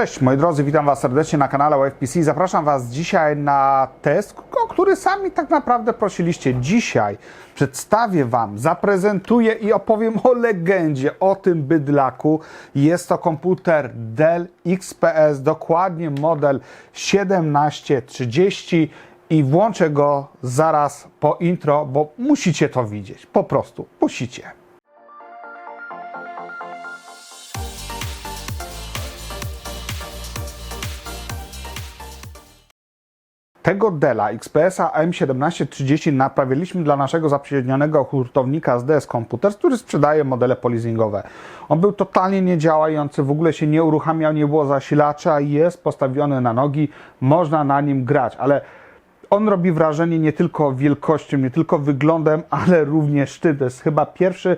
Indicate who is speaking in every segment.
Speaker 1: Cześć moi drodzy, witam Was serdecznie na kanale UFPC. Zapraszam Was dzisiaj na test, o który sami tak naprawdę prosiliście. Dzisiaj przedstawię Wam, zaprezentuję i opowiem o legendzie, o tym bydlaku. Jest to komputer Dell XPS, dokładnie model 1730 i włączę go zaraz po intro, bo musicie to widzieć. Po prostu musicie. Tego Della XPS-a M1730 naprawiliśmy dla naszego zaprzyjaźnionego hurtownika z DS Computers, który sprzedaje modele polizingowe. On był totalnie niedziałający, w ogóle się nie uruchamiał, nie było zasilacza, jest postawiony na nogi, można na nim grać, ale on robi wrażenie nie tylko wielkością, nie tylko wyglądem, ale również tym. To jest chyba pierwszy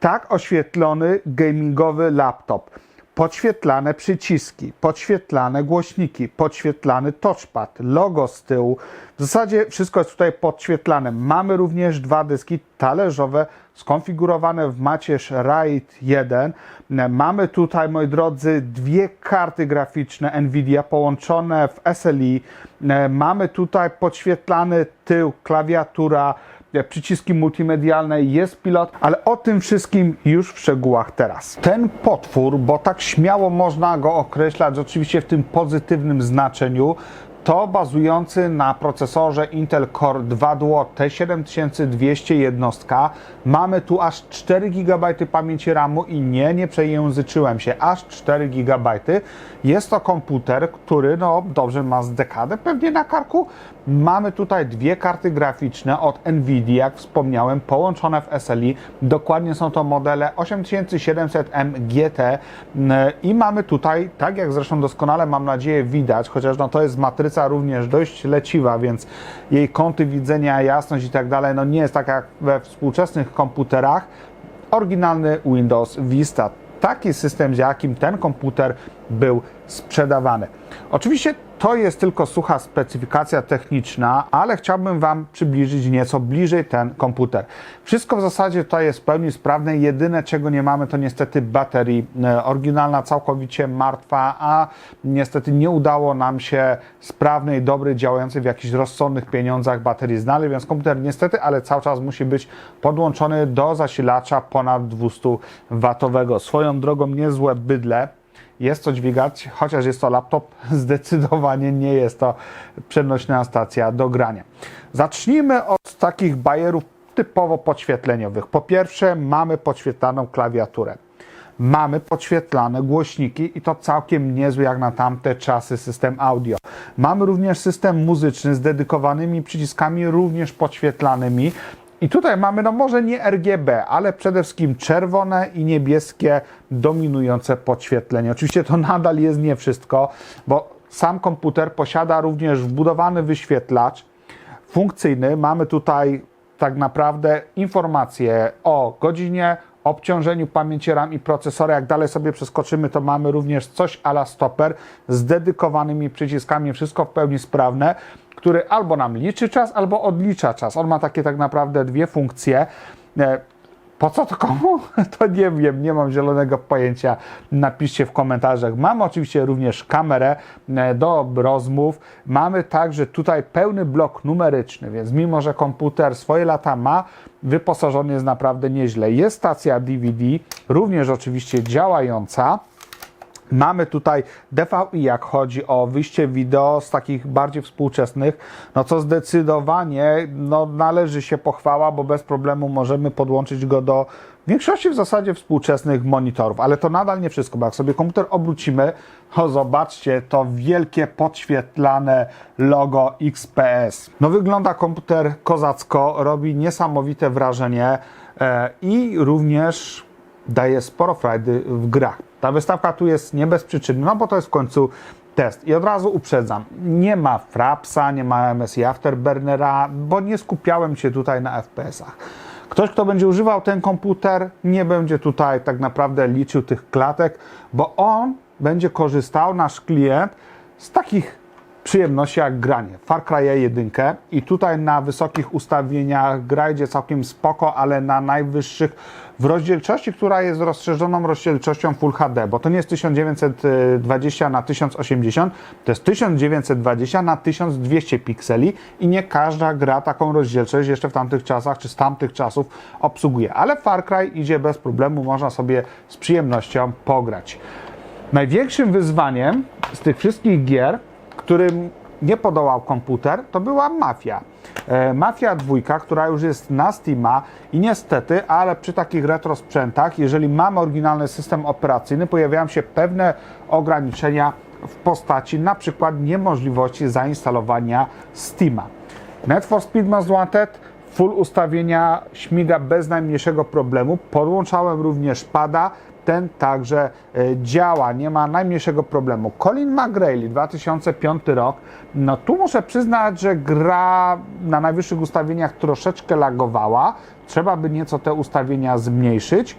Speaker 1: tak oświetlony gamingowy laptop podświetlane przyciski, podświetlane głośniki, podświetlany touchpad, logo z tyłu. W zasadzie wszystko jest tutaj podświetlane. Mamy również dwa dyski talerzowe skonfigurowane w macierz RAID 1. Mamy tutaj, moi drodzy, dwie karty graficzne NVIDIA połączone w SLI. Mamy tutaj podświetlany tył, klawiatura, przyciski multimedialne, jest pilot, ale o tym wszystkim już w szczegółach teraz. Ten potwór, bo tak śmiało można go określać, oczywiście w tym pozytywnym znaczeniu, to bazujący na procesorze Intel Core 2 Duo T7200 jednostka. Mamy tu aż 4 GB pamięci RAMu i nie, nie przejęzyczyłem się, aż 4 GB. Jest to komputer, który no dobrze ma z dekadę pewnie na karku. Mamy tutaj dwie karty graficzne od Nvidia, jak wspomniałem, połączone w SLI. Dokładnie są to modele 8700M GT i mamy tutaj, tak jak zresztą doskonale mam nadzieję widać, chociaż no to jest matryca również dość leciwa, więc jej kąty widzenia, jasność i tak dalej, no nie jest tak jak we współczesnych komputerach. Oryginalny Windows Vista. Taki system, z jakim ten komputer był sprzedawany. Oczywiście to jest tylko sucha specyfikacja techniczna, ale chciałbym Wam przybliżyć nieco bliżej ten komputer. Wszystko w zasadzie tutaj jest w pełni sprawne. Jedyne czego nie mamy to niestety baterii. E, Oryginalna całkowicie martwa, a niestety nie udało nam się sprawnej, dobrej, działającej w jakichś rozsądnych pieniądzach baterii znaleźć, więc komputer niestety, ale cały czas musi być podłączony do zasilacza ponad 200 watowego. Swoją drogą niezłe bydle jest co dźwigać, chociaż jest to laptop, zdecydowanie nie jest to przenośna stacja do grania. Zacznijmy od takich bajerów typowo podświetleniowych. Po pierwsze, mamy podświetlaną klawiaturę. Mamy podświetlane głośniki i to całkiem niezły jak na tamte czasy system audio. Mamy również system muzyczny z dedykowanymi przyciskami, również podświetlanymi. I tutaj mamy, no może nie RGB, ale przede wszystkim czerwone i niebieskie dominujące podświetlenie. Oczywiście to nadal jest nie wszystko, bo sam komputer posiada również wbudowany wyświetlacz funkcyjny. Mamy tutaj tak naprawdę informacje o godzinie, obciążeniu pamięci RAM i procesora. Jak dalej sobie przeskoczymy, to mamy również coś ala stopper z dedykowanymi przyciskami, wszystko w pełni sprawne, który albo nam liczy czas, albo odlicza czas. On ma takie tak naprawdę dwie funkcje. E, Po co to komu? To nie wiem, nie mam zielonego pojęcia. Napiszcie w komentarzach. Mamy oczywiście również kamerę e, do rozmów. Mamy także tutaj pełny blok numeryczny, więc mimo, że komputer swoje lata ma, wyposażony jest naprawdę nieźle. Jest stacja DVD, również oczywiście działająca. Mamy tutaj DVI, jak chodzi o wyjście wideo z takich bardziej współczesnych, no co zdecydowanie no, należy się pochwała, bo bez problemu możemy podłączyć go do większości w zasadzie współczesnych monitorów, ale to nadal nie wszystko, bo jak sobie komputer obrócimy, to zobaczcie to wielkie podświetlane logo XPS. No wygląda komputer kozacko, robi niesamowite wrażenie e, i również daje sporo frajdy w grach. Ta wystawka tu jest nie bez przyczyny, no bo to jest w końcu test. I od razu uprzedzam, nie ma Frapsa, nie ma MSI Afterburnera, bo nie skupiałem się tutaj na FPS-ach. Ktoś, kto będzie używał ten komputer, nie będzie tutaj tak naprawdę liczył tych klatek, bo on będzie korzystał, nasz klient, z takich przyjemności jak granie. Far Cry 1 i tutaj na wysokich ustawieniach gra idzie całkiem spoko, ale na najwyższych w rozdzielczości, która jest rozszerzoną rozdzielczością Full HD, bo to nie jest 1920 na 1080, to jest 1920 na 1200 pikseli i nie każda gra taką rozdzielczość jeszcze w tamtych czasach czy z tamtych czasów obsługuje, ale Far Cry idzie bez problemu, można sobie z przyjemnością pograć. Największym wyzwaniem z tych wszystkich gier, którym nie podołał komputer, to była Mafia. E, Mafia 2, która już jest na Steama i niestety, ale przy takich retro sprzętach, jeżeli mamy oryginalny system operacyjny, pojawiają się pewne ograniczenia w postaci na przykład niemożliwości zainstalowania Steama. Need for Speed Most Wanted full ustawienia śmiga bez najmniejszego problemu. Podłączałem również pada, ten także e, działa, nie ma najmniejszego problemu. Colin McGrady, 2005 rok, no tu muszę przyznać, że gra na najwyższych ustawieniach troszeczkę lagowała. Trzeba by nieco te ustawienia zmniejszyć,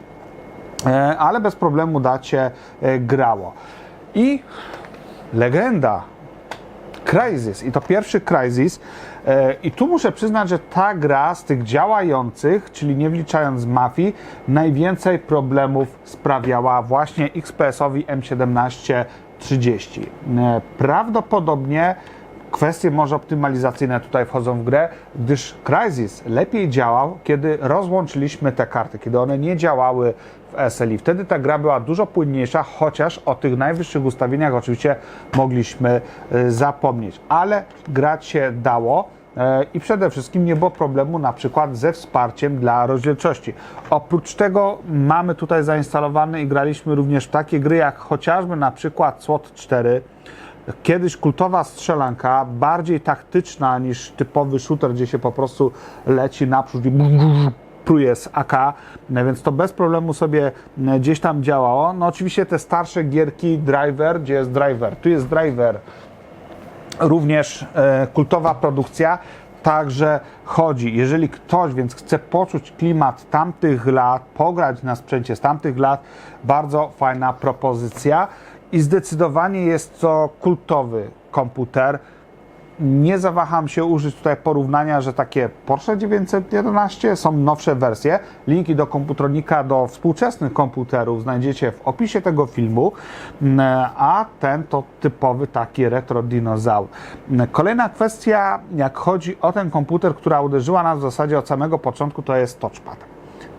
Speaker 1: e, ale bez problemu dacie grało. I legenda Crysis i to pierwszy Crysis i tu muszę przyznać, że ta gra z tych działających, czyli nie wliczając mafii, najwięcej problemów sprawiała właśnie XPS-owi M1730. E, Prawdopodobnie kwestie może optymalizacyjne tutaj wchodzą w grę, gdyż Crysis lepiej działał, kiedy rozłączyliśmy te karty, kiedy one nie działały w SLI. Wtedy ta gra była dużo płynniejsza, chociaż o tych najwyższych ustawieniach oczywiście mogliśmy y, zapomnieć, ale grać się dało. e, I przede wszystkim nie było problemu na przykład ze wsparciem dla rozdzielczości. Oprócz tego mamy tutaj zainstalowane i graliśmy również w takie gry jak chociażby na przykład SWOT 4, kiedyś kultowa strzelanka, bardziej taktyczna niż typowy shooter, gdzie się po prostu leci naprzód i pruje z AK, więc to bez problemu sobie gdzieś tam działało. No oczywiście te starsze gierki, driver, gdzie jest driver, tu jest driver, również e, kultowa produkcja, także chodzi. Jeżeli ktoś więc chce poczuć klimat tamtych lat, pograć na sprzęcie z tamtych lat, bardzo fajna propozycja i zdecydowanie jest to kultowy komputer. Nie zawaham się użyć tutaj porównania, że takie Porsche 911 są nowsze wersje. Linki do komputronika, do współczesnych komputerów znajdziecie w opisie tego filmu, Mm, a ten to typowy taki retro dinozaur. Mm, Kolejna kwestia, jak chodzi o ten komputer, która uderzyła nas w zasadzie od samego początku, to jest touchpad.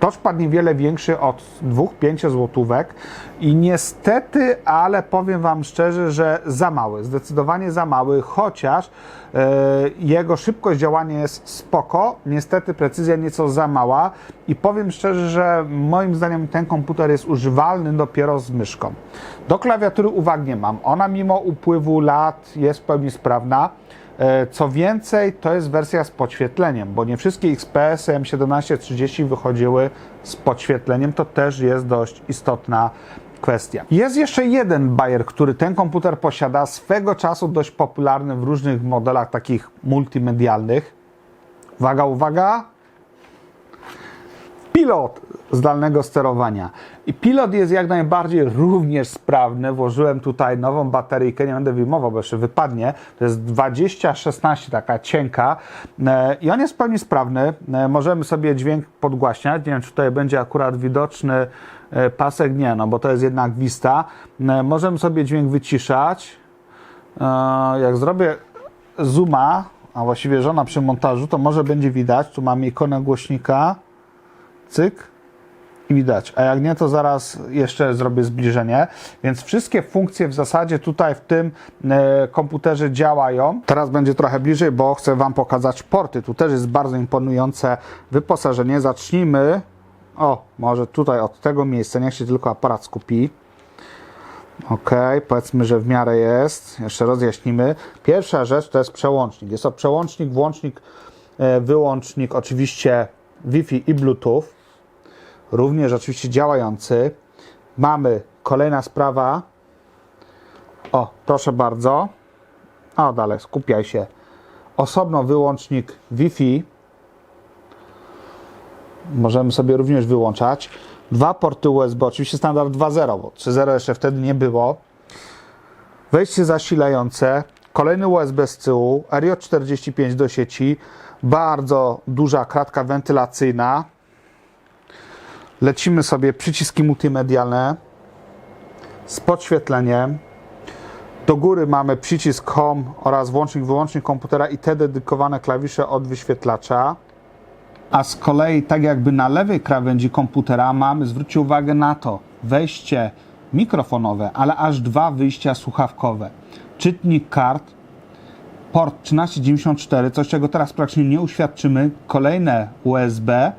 Speaker 1: Touchpad niewiele większy od 2-5 złotówek i niestety, ale powiem Wam szczerze, że za mały, zdecydowanie za mały, chociaż e, jego szybkość działania jest spoko, niestety precyzja nieco za mała i powiem szczerze, że moim zdaniem ten komputer jest używalny dopiero z myszką. Do klawiatury uwag nie mam, ona mimo upływu lat jest w pełni sprawna. E, Co więcej, to jest wersja z podświetleniem, bo nie wszystkie XPS M1730 wychodziły z podświetleniem. To też jest dość istotna kwestia. Jest jeszcze jeden Bayer, który ten komputer posiada, swego czasu dość popularny w różnych modelach takich multimedialnych. Uwaga, uwaga, pilot zdalnego sterowania. I pilot jest jak najbardziej również sprawny. Włożyłem tutaj nową bateryjkę, nie będę wyjmował, bo jeszcze wypadnie. To jest 2016, taka cienka. E, I on jest w pełni sprawny. E, Możemy sobie dźwięk podgłaśniać. Nie wiem, czy tutaj będzie akurat widoczny e, pasek. Nie, no bo to jest jednak Vista. E, Możemy sobie dźwięk wyciszać. Jak zrobię zooma, a właściwie żona przy montażu, to może będzie widać. Tu mamy ikonę głośnika cyk i widać. A jak nie, to zaraz jeszcze zrobię zbliżenie. Więc wszystkie funkcje w zasadzie tutaj w tym e, komputerze działają. Teraz będzie trochę bliżej, bo chcę Wam pokazać porty. Tu też jest bardzo imponujące wyposażenie. Zacznijmy. O, może tutaj od tego miejsca. Niech się tylko aparat skupi. Ok, powiedzmy, że w miarę jest. Jeszcze rozjaśnimy. Pierwsza rzecz to jest przełącznik. Jest to przełącznik, włącznik, e, wyłącznik, oczywiście Wi-Fi i Bluetooth. Również oczywiście działający. Mamy kolejna sprawa. O, proszę bardzo. O, dalej, skupiaj się. Osobno wyłącznik Wi-Fi. Możemy sobie również wyłączać. Dwa porty USB, oczywiście standard 2.0, bo 3.0 jeszcze wtedy nie było. Wejście zasilające, Kolejny USB z tyłu, RJ45 do sieci, bardzo duża kratka wentylacyjna. Lecimy sobie przyciski multimedialne z podświetleniem. Do góry mamy przycisk Home oraz włącznik, wyłącznik komputera i te dedykowane klawisze od wyświetlacza. A z kolei, tak jakby na lewej krawędzi komputera mamy, zwróćcie uwagę na to, wejście mikrofonowe, ale aż dwa wyjścia słuchawkowe. Czytnik kart, port 1394, coś czego teraz praktycznie nie uświadczymy, kolejne USB,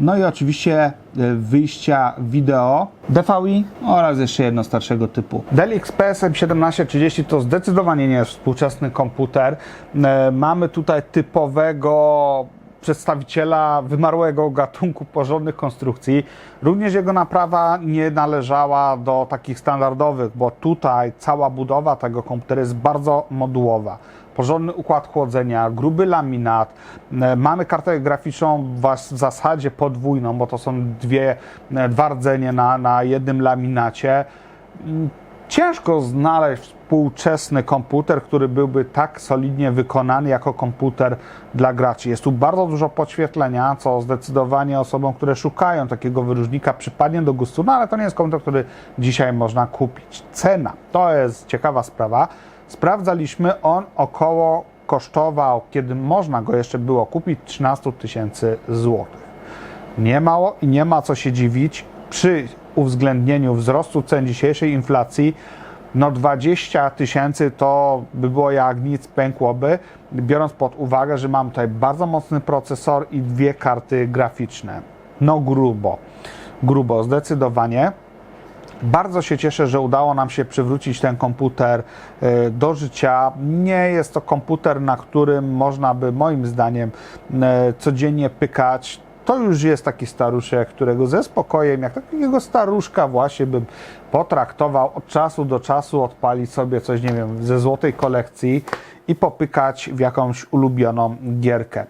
Speaker 1: no i oczywiście e, wyjścia wideo DVI oraz jeszcze jedno starszego typu. Dell XPS M1730 to zdecydowanie nie jest współczesny komputer. E, Mamy tutaj typowego przedstawiciela wymarłego gatunku porządnych konstrukcji. Również jego naprawa nie należała do takich standardowych, bo tutaj cała budowa tego komputera jest bardzo modułowa. Porządny układ chłodzenia, gruby laminat. E, Mamy kartę graficzną w zasadzie podwójną, bo to są dwie, e, dwa rdzenie na, na jednym laminacie. Mm, Ciężko znaleźć współczesny komputer, który byłby tak solidnie wykonany jako komputer dla graczy. Jest tu bardzo dużo podświetlenia, co zdecydowanie osobom, które szukają takiego wyróżnika, przypadnie do gustu, no ale to nie jest komputer, który dzisiaj można kupić. Cena to jest ciekawa sprawa. Sprawdzaliśmy, on około kosztował, kiedy można go jeszcze było kupić, 13 tysięcy złotych. Nie mało i nie ma co się dziwić przy uwzględnieniu wzrostu cen dzisiejszej inflacji. No 20 tysięcy to by było jak nic pękłoby, biorąc pod uwagę, że mam tutaj bardzo mocny procesor i dwie karty graficzne. No grubo, grubo, zdecydowanie. Bardzo się cieszę, że udało nam się przywrócić ten komputer e, do życia. Nie jest to komputer, na którym można by moim zdaniem e, codziennie pykać. To już jest taki staruszek, którego ze spokojem, jak takiego staruszka właśnie bym potraktował od czasu do czasu, odpalić sobie coś, nie wiem, ze złotej kolekcji i popykać w jakąś ulubioną gierkę.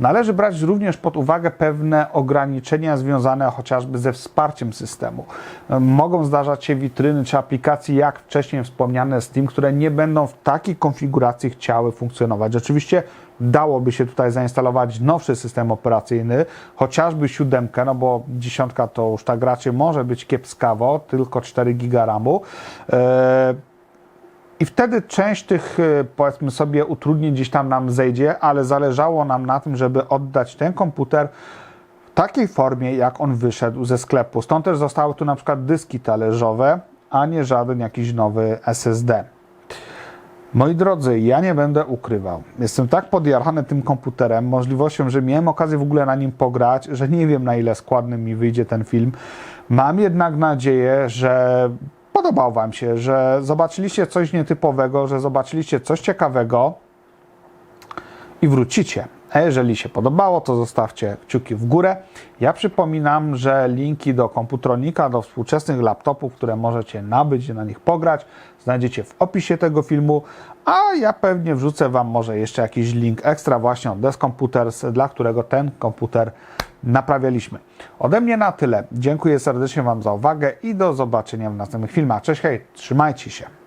Speaker 1: Należy brać również pod uwagę pewne ograniczenia związane chociażby ze wsparciem systemu. Mogą zdarzać się witryny czy aplikacje, jak wcześniej wspomniane Steam, które nie będą w takiej konfiguracji chciały funkcjonować. Oczywiście dałoby się tutaj zainstalować nowszy system operacyjny, chociażby siódemkę, no bo dziesiątka to już tak raczej może być kiepskawo, tylko 4 giga RAMu. Eee, i wtedy część tych, e, powiedzmy sobie, utrudnień gdzieś tam nam zejdzie, ale zależało nam na tym, żeby oddać ten komputer w takiej formie, jak on wyszedł ze sklepu. Stąd też zostały tu na przykład dyski talerzowe, a nie żaden jakiś nowy SSD. Moi drodzy, ja nie będę ukrywał. Jestem tak podjarany tym komputerem, możliwością, że miałem okazję w ogóle na nim pograć, że nie wiem na ile składny mi wyjdzie ten film. Mam jednak nadzieję, że podobał Wam się, że zobaczyliście coś nietypowego, że zobaczyliście coś ciekawego i wrócicie. A jeżeli się podobało, to zostawcie kciuki w górę. Ja przypominam, że linki do komputronika, do współczesnych laptopów, które możecie nabyć i na nich pograć, znajdziecie w opisie tego filmu, a ja pewnie wrzucę Wam może jeszcze jakiś link ekstra właśnie od Desk Computers, dla którego ten komputer naprawialiśmy. Ode mnie na tyle. Dziękuję serdecznie Wam za uwagę i do zobaczenia w następnych filmach. Cześć, hej, trzymajcie się.